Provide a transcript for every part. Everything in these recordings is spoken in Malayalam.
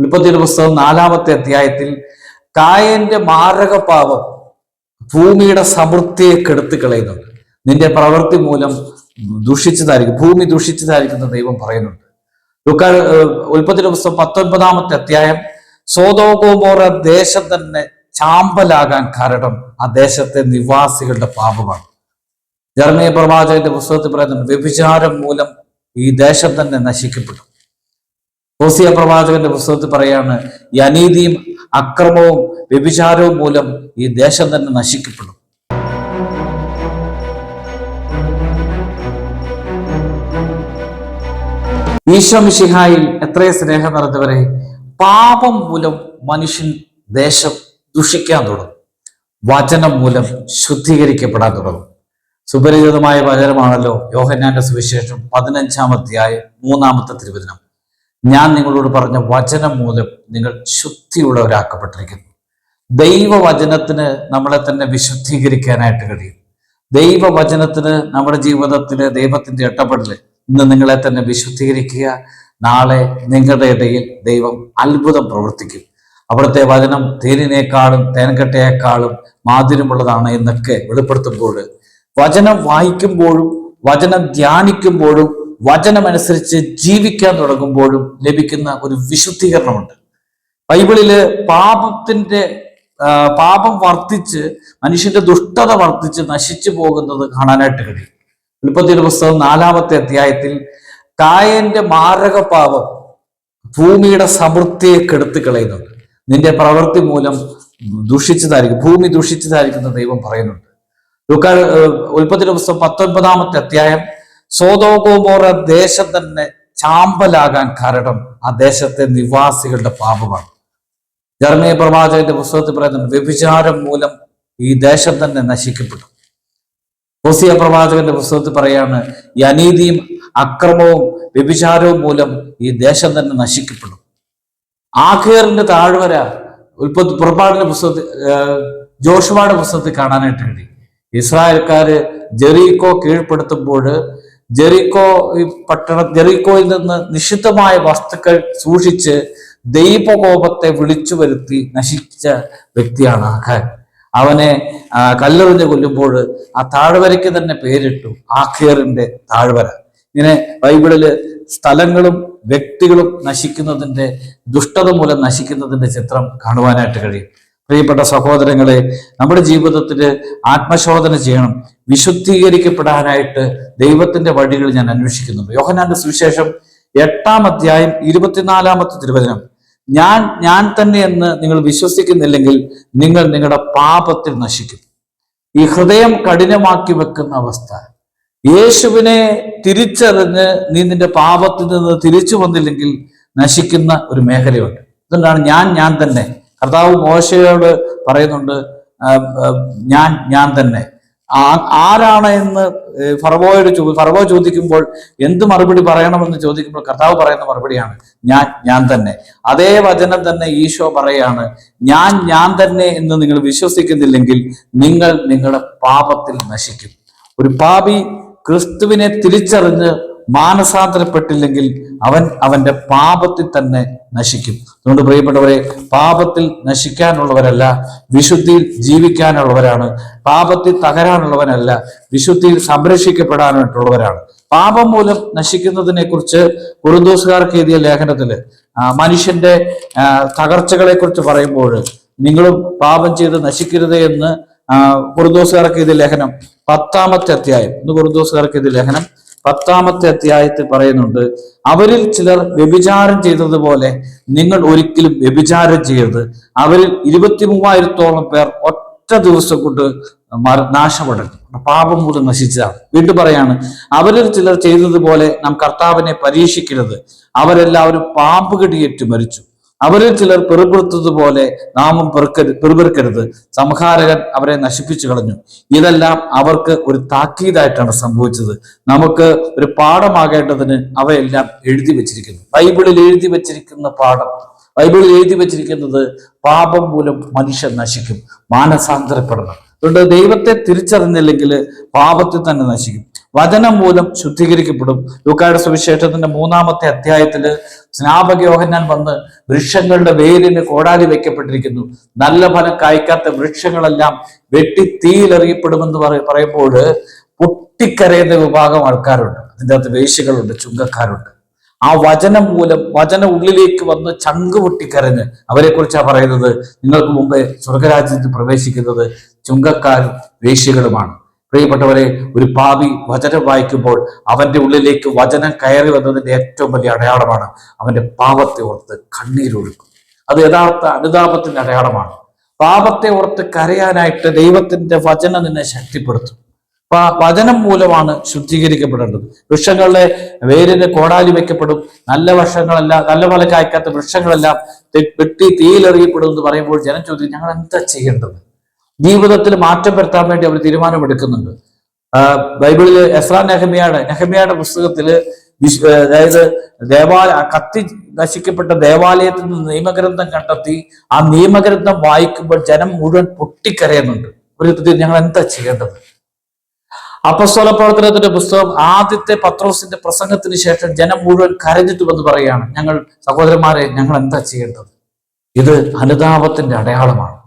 ഉൽപ്പത്തിയുടെ പുസ്തകം നാലാമത്തെ അധ്യായത്തിൽ കായന്റെ മാരക പാപം ഭൂമിയുടെ സമൃദ്ധിയെ കെടുത്തി കളയുന്നു നിന്റെ പ്രവൃത്തി മൂലം ദുഷിച്ചതായിരിക്കും ഭൂമി ദുഷിച്ചതായിരിക്കുന്ന ദൈവം പറയുന്നുണ്ട്. ലുക്കാ ഉൽപ്പത്തിയുടെ പുസ്തകം പത്തൊൻപതാമത്തെ അധ്യായം സോതോകോമോറ ദേശം തന്നെ ചാമ്പലാകാൻ കാരണം ആ ദേശത്തെ നിവാസികളുടെ പാപമാണ്. ജർമ്മീയ പ്രവാചകന്റെ പുസ്തകത്തിൽ പറയുന്നുണ്ട് വ്യഭിചാരം മൂലം ഈ ദേശം തന്നെ നശിക്കപ്പെട്ടു. ഓസിയ പ്രവാചകന്റെ പുസ്തകത്തിൽ പറയാണ് ഈ അനീതിയും അക്രമവും വ്യഭിചാരവും മൂലം ഈ ദേശം തന്നെ നശിക്കപ്പെടും. ഈശോ മിശിഹായിൽ എത്രയും സ്നേഹം നിറഞ്ഞവരെ പാപം മൂലം മനുഷ്യൻ ദേശം ദുഷിക്കാൻ തുടങ്ങും. വചനം മൂലം ശുദ്ധീകരിക്കപ്പെടാൻ തുടങ്ങും. സുപരിചിതമായ വചനമാണല്ലോ യോഹന്നാന്റെ സുവിശേഷം പതിനഞ്ചാം അധ്യായം മൂന്നാമത്തെ തിരുവചനം. ഞാൻ നിങ്ങളോട് പറഞ്ഞ വചനം മൂലം നിങ്ങൾ ശുദ്ധിയുള്ളവരാക്കപ്പെട്ടിരിക്കുന്നു. ദൈവവചനത്തിന് നമ്മളെ തന്നെ വിശുദ്ധീകരിക്കാനായിട്ട് കഴിയും. ദൈവവചനത്തിന് നമ്മുടെ ജീവിതത്തിലെ ദൈവത്തിന്റെ ഇടപെടൽ ഇന്ന് നിങ്ങളെ തന്നെ വിശുദ്ധീകരിക്കുക. നാളെ നിങ്ങളുടെ ഇടയിൽ ദൈവം അത്ഭുതം പ്രവർത്തിക്കും. അവിടുത്തെ വചനം തേനിനേക്കാളും തേൻകട്ടയേക്കാളും മാധുര്യമുള്ളതാണ് എന്നൊക്കെ വെളിപ്പെടുത്തുമ്പോൾ വചനം വായിക്കുമ്പോഴും വചനം ധ്യാനിക്കുമ്പോഴും വചനമനുസരിച്ച് ജീവിക്കാൻ തുടങ്ങുമ്പോഴും ലഭിക്കുന്ന ഒരു വിശുദ്ധീകരണമുണ്ട്. ബൈബിളിൽ പാപത്തിന്റെ പാപം വർദ്ധിച്ച് മനുഷ്യന്റെ ദുഷ്ടത വർദ്ധിച്ച് നശിച്ചു പോകുന്നത് കാണാനായിട്ട് കഴിയും. ഉൽപ്പത്തിയുടെ പുസ്തകം നാലാമത്തെ അധ്യായത്തിൽ കായന്റെ മാരക പാപം ഭൂമിയുടെ സമൃദ്ധിയെ കെടുത്തി കളയുന്നുണ്ട്. നിന്റെ പ്രവൃത്തി മൂലം ദുഷിച്ചതായിരിക്കും ഭൂമി ദുഷിച്ചതായിരിക്കുന്ന ദൈവം പറയുന്നുണ്ട്. ലൂക്കാ ഉൽപ്പത്തിയുടെ പുസ്തകം പത്തൊൻപതാമത്തെ അധ്യായം സോതോഗോമോറ ദേശം തന്നെ ചാമ്പലാകാൻ കാരണം ആ ദേശത്തെ നിവാസികളുടെ പാപമാണ്. ജർമ്മീയ പ്രവാചകന്റെ പുസ്തകത്തിൽ പറയുന്നുണ്ട് വ്യഭിചാരം മൂലം ഈ ദേശം തന്നെ നശിക്കപ്പെട്ടു. ഹോസിയ പ്രവാചകന്റെ പുസ്തകത്തിൽ പറയാണ് ഈ അനീതിയും അക്രമവും വ്യഭിചാരവും മൂലം ഈ ദേശം തന്നെ നശിക്കപ്പെടും ആഖേറിന്റെ താഴ്വര ഉൽപ്പത്തി പുറപ്പാടിന്റെ പുസ്തകത്തിൽ ജോഷുവാടെ പുസ്തകത്തിൽ കാണാനായിട്ട് കഴിയും ഇസ്രായേൽക്കാര് ജെറീക്കോ കീഴ്പ്പെടുത്തുമ്പോൾ ജെറീക്കോ പട്ടണ ജെറിക്കോയിൽ നിന്ന് നിഷിദ്ധമായ വസ്തുക്കൾ സൂക്ഷിച്ച് ദൈവകോപത്തെ വിളിച്ചു വരുത്തി നശിച്ച വ്യക്തിയാണ് ആഖാൻ അവനെ കല്ലെറിഞ്ഞ് കൊല്ലുമ്പോൾ ആ താഴ്വരയ്ക്ക് തന്നെ പേരിട്ടു ആഖേറിന്റെ താഴ്വര. ഇങ്ങനെ ബൈബിളിൽ സ്ഥലങ്ങളും വ്യക്തികളും നശിക്കുന്നതിന്റെ ദുഷ്ടത മൂലം നശിക്കുന്നതിന്റെ ചിത്രം കാണുവാനായിട്ട് കഴിയും. പ്രിയപ്പെട്ട സഹോദരങ്ങളെ നമ്മുടെ ജീവിതത്തിൽ ആത്മശോധന ചെയ്യണം. വിശുദ്ധീകരിക്കപ്പെടാനായിട്ട് ദൈവത്തിന്റെ വഴികൾ ഞാൻ അന്വേഷിക്കുന്നുണ്ട്. യോഹനാന്റെ സുവിശേഷം എട്ടാം അധ്യായം ഇരുപത്തിനാലാമത്തെ തിരുവചനം. ഞാൻ ഞാൻ തന്നെ എന്ന് നിങ്ങൾ വിശ്വസിക്കുന്നില്ലെങ്കിൽ നിങ്ങൾ നിങ്ങളുടെ പാപത്തിൽ നശിക്കും. ഈ ഹൃദയം കഠിനമാക്കി വെക്കുന്ന അവസ്ഥ. യേശുവിനെ തിരിച്ചറിഞ്ഞ് നീ നിന്റെ പാപത്തിൽ നിന്ന് തിരിച്ചു വന്നില്ലെങ്കിൽ നശിക്കുന്ന ഒരു മേഖലയുണ്ട്. അതുകൊണ്ടാണ് ഞാൻ ഞാൻ തന്നെ. കർത്താവ് മോശയോട് പറയുന്നുണ്ട് ഞാൻ ഞാൻ തന്നെ. ആരാണ് എന്ന് ഏ, ഫറവോയോട് ചോ ഫറവോ ചോദിക്കുമ്പോൾ എന്ത് മറുപടി പറയണമെന്ന് ചോദിക്കുമ്പോൾ കർത്താവ് പറയുന്ന മറുപടിയാണ് ഞാൻ ഞാൻ തന്നെ. അതേ വചനം തന്നെ ഈശോ പറയാണ് ഞാൻ ഞാൻ തന്നെ എന്ന് നിങ്ങൾ വിശ്വസിക്കുന്നില്ലെങ്കിൽ നിങ്ങൾ നിങ്ങളുടെ പാപത്തിൽ നശിക്കും. ഒരു പാപി ക്രിസ്തുവിനെ തിരിച്ചറിഞ്ഞ് മാനസാന്തരപ്പെട്ടില്ലെങ്കിൽ അവൻ അവന്റെ പാപത്തിൽ തന്നെ നശിക്കും. അതുകൊണ്ട് പ്രിയപ്പെട്ടവരെ പാപത്തിൽ നശിക്കാനുള്ളവരല്ല വിശുദ്ധിയിൽ ജീവിക്കാനുള്ളവരാണ്. പാപത്തിൽ തകരാനുള്ളവനല്ല വിശുദ്ധിയിൽ സംരക്ഷിക്കപ്പെടാനായിട്ടുള്ളവരാണ്. പാപം മൂലം നശിക്കുന്നതിനെ കുറിച്ച് കുറുദോസുകാർക്ക് എഴുതിയ ലേഖനത്തിൽ മനുഷ്യന്റെ തകർച്ചകളെ കുറിച്ച് പറയുമ്പോൾ നിങ്ങളും പാപം ചെയ്ത് നശിക്കരുത് എന്ന് കുറുന്തോസുകാർക്ക് എഴുതിയ ലേഖനം പത്താമത്തെ അധ്യായം. ഇന്ന് കുറുദോസുകാർക്ക് എഴുതിയ ലേഖനം പത്താമത്തെ അധ്യായത്തിൽ പറയുന്നുണ്ട് അവരിൽ ചിലർ വ്യഭിചാരം ചെയ്തതുപോലെ നിങ്ങൾ ഒരിക്കലും വ്യഭിചാരം ചെയ്യരുത്. അവരിൽ ഇരുപത്തി മൂവായിരത്തോളം പേർ ഒറ്റ ദിവസം കൊണ്ട് നാശപ്പെടും പാപം മൂലം നശിച്ചതാണ് വീണ്ടും പറയാണ് അവരിൽ ചിലർ ചെയ്തതുപോലെ നാം കർത്താവിനെ പരീക്ഷിക്കരുത്. അവരെല്ലാവരും പാമ്പ് കടിയേറ്റ് മരിച്ചു. അവരിൽ ചിലർ പെറുപെറുത്തതുപോലെ നാമം പെറുക്കരുത് പെറുപെറുക്കരുത്. സംഹാരകൻ അവരെ നശിപ്പിച്ചു കളഞ്ഞു. ഇതെല്ലാം അവർക്ക് ഒരു താക്കീതായിട്ടാണ് സംഭവിച്ചത്. നമുക്ക് ഒരു പാഠമാകേണ്ടതിന് അവയെല്ലാം എഴുതി വെച്ചിരിക്കുന്നു. ബൈബിളിൽ എഴുതി വെച്ചിരിക്കുന്ന പാഠം. ബൈബിളിൽ എഴുതി വെച്ചിരിക്കുന്നത് പാപം മൂലം മനുഷ്യൻ നശിക്കും. മാനസാന്തരപ്പെടണം. അതുകൊണ്ട് ദൈവത്തെ തിരിച്ചറിഞ്ഞില്ലെങ്കിൽ പാപത്തിൽ തന്നെ നശിക്കും. വചനം മൂലം ശുദ്ധീകരിക്കപ്പെടും. ലൂക്കായുടെ സുവിശേഷത്തിന്റെ മൂന്നാമത്തെ അധ്യായത്തിൽ സ്നാപക യോഹന്നാൻ വന്ന് വൃക്ഷങ്ങളുടെ വേരിന് കോടാലി വെക്കപ്പെട്ടിരിക്കുന്നു. നല്ല ഫലം കായ്ക്കാത്ത വൃക്ഷങ്ങളെല്ലാം വെട്ടി തീയിലെറിയപ്പെടുമെന്ന് പറ- പറയുമ്പോൾ പൊട്ടിക്കരയുന്ന വിഭാഗം ആൾക്കാരുണ്ട്. അതിന്റെ അകത്ത് വേശികളുണ്ട് ചുങ്കക്കാരുണ്ട്. ആ വചനം മൂലം വചന ഉള്ളിലേക്ക് വന്ന് ചങ്ക് പൊട്ടിക്കരഞ്ഞ് അവരെ കുറിച്ചാണ് പറയുന്നത്? നിങ്ങൾക്ക് മുമ്പേ സ്വർഗരാജ്യത്തിൽ പ്രവേശിക്കുന്നത് ചുങ്കക്കാരും വേശ്യകളുമാണ്. പ്രിയപ്പെട്ടവരെ ഒരു പാപി വചനം വായിക്കുമ്പോൾ അവന്റെ ഉള്ളിലേക്ക് വചനം കയറി വന്നതിന്റെ ഏറ്റവും വലിയ അടയാളമാണ് അവന്റെ പാപത്തെ ഓർത്ത് കണ്ണീരൊഴുക്കും അത് യഥാർത്ഥ അനുതാപത്തിന്റെ അടയാളമാണ്. പാപത്തെ ഓർത്ത് കരയാനായിട്ട് ദൈവത്തിന്റെ വചനം നിന്നെ ശക്തിപ്പെടുത്തും. വചനം മൂലമാണ് ശുദ്ധീകരിക്കപ്പെടേണ്ടത്. വൃക്ഷങ്ങളുടെ വേരിന് കോടാലി വെക്കപ്പെടും നല്ല വർഷങ്ങളെല്ലാം നല്ല പോലെ കായ്ക്കാത്ത വൃക്ഷങ്ങളെല്ലാം വെട്ടി തീയിലെറിയപ്പെടും എന്ന് പറയുമ്പോൾ ജനം ചോദിക്കും ഞങ്ങൾ എന്താ ചെയ്യേണ്ടത്? ജീവിതത്തിൽ മാറ്റം വരുത്താൻ വേണ്ടി അവർ തീരുമാനമെടുക്കുന്നുണ്ട്. ബൈബിളിൽ എസ്രാ നെഹമിയാണ് നെഹമിയാടെ പുസ്തകത്തിൽ വിശ്- അതായത് ദേവാലയ കത്തി നശിക്കപ്പെട്ട ദേവാലയത്തിൽ നിന്ന് നിയമഗ്രന്ഥം കണ്ടെത്തി ആ നിയമഗ്രന്ഥം വായിക്കുമ്പോൾ ജനം മുഴുവൻ പൊട്ടിക്കരയുന്നുണ്ട്. ഒരു ഞങ്ങൾ എന്താ ചെയ്യേണ്ടത്? അപ്പസ്തോല പ്രവർത്തനത്തിന്റെ പുസ്തകം ആദ്യത്തെ പത്രോസിന്റെ പ്രസംഗത്തിന് ശേഷം ജനം മുഴുവൻ കരഞ്ഞിട്ട് വന്ന് പറയുകയാണ്. ഞങ്ങൾ സഹോദരന്മാരെ ഞങ്ങൾ എന്താ ചെയ്യേണ്ടത്? ഇത് അനുതാപത്തിന്റെ അടയാളമാണ്.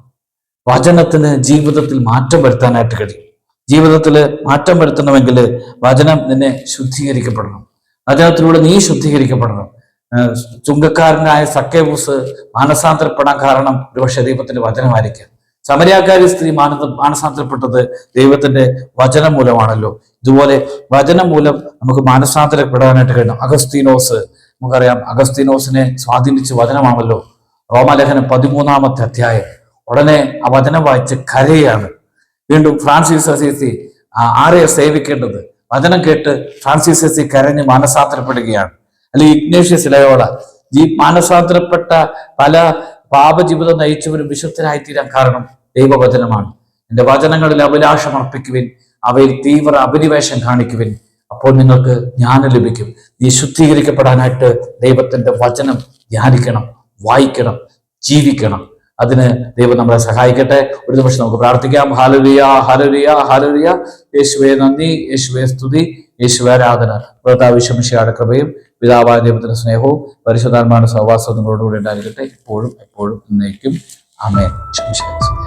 വചനത്തിന് ജീവിതത്തിൽ മാറ്റം വരുത്താനായിട്ട് കഴിയും. ജീവിതത്തിൽ മാറ്റം വരുത്തണമെങ്കിൽ വചനം നിന്നെ ശുദ്ധീകരിക്കപ്പെടണം. വചനത്തിലൂടെ നീ ശുദ്ധീകരിക്കപ്പെടണം. ചുങ്കക്കാരനായ സക്കേബൂസ് മാനസാന്തരപ്പെടാൻ കാരണം ഒരുപക്ഷെ ദൈവത്തിന്റെ വചനമായിരിക്കാം. സമരക്കാരി സ്ത്രീ മാനസ മാനസാന്തരപ്പെട്ടത് ദൈവത്തിന്റെ വചനം മൂലമാണല്ലോ ഇതുപോലെ വചനം മൂലം നമുക്ക് മാനസാന്തരപ്പെടാനായിട്ട് കഴിയണം. അഗസ്തീനോസ് നമുക്കറിയാം അഗസ്തീനോസിനെ സ്വാധീനിച്ച വചനമാണല്ലോ. റോമലേഖനം പതിമൂന്നാമത്തെ അധ്യായം. ഉടനെ ആ വചനം വായിച്ച് കരയാണ്. വീണ്ടും ഫ്രാൻസിസ് അസീസി ആരെയാ സേവിക്കേണ്ടത്? വചനം കേട്ട് ഫ്രാൻസിസ് അസി കരഞ്ഞ് മാനസാന്തരപ്പെടുകയാണ്. അല്ലെങ്കിൽ ഇഗ്നേഷ്യസ് ഇലയോള ഈ മാനസാന്തരപ്പെട്ട പല പാപജീവിതം നയിച്ചവരും വിശുദ്ധരായി തീരാൻ കാരണം ദൈവവചനമാണ്. എന്റെ വചനങ്ങളിൽ അഭിലാഷം അർപ്പിക്കുവിൻ അവയിൽ തീവ്ര അഭിനിവേശം കാണിക്കുവിൻ. അപ്പോൾ നിങ്ങൾക്ക് ജ്ഞാനം ലഭിക്കും. നീ ശുദ്ധീകരിക്കപ്പെടാനായിട്ട് ദൈവത്തിന്റെ വചനം ധ്യാനിക്കണം വായിക്കണം ജീവിക്കണം. അതിന് ദൈവം നമ്മളെ സഹായിക്കട്ടെ. ഒരു നിമിഷം നമുക്ക് പ്രാർത്ഥിക്കാം. ഹാലരിയ ഹാലരിയ ഹാലരിയ യേശുവെ നന്ദി. യേശുവെ സ്തുതി. യേശുവെ ആരാധന. പ്രതാവിശമിഷയുടെ കൃപയും പിതാവായ ദൈവത്തിന്റെ സ്നേഹവും പരിശുദ്ധാത്മാവിന്റെ സഹവാസവും നിങ്ങളോടുകൂടി ഉണ്ടായിരിക്കട്ടെ. ഇപ്പോഴും എപ്പോഴും എന്നേക്കും. അമേ ശമിഷ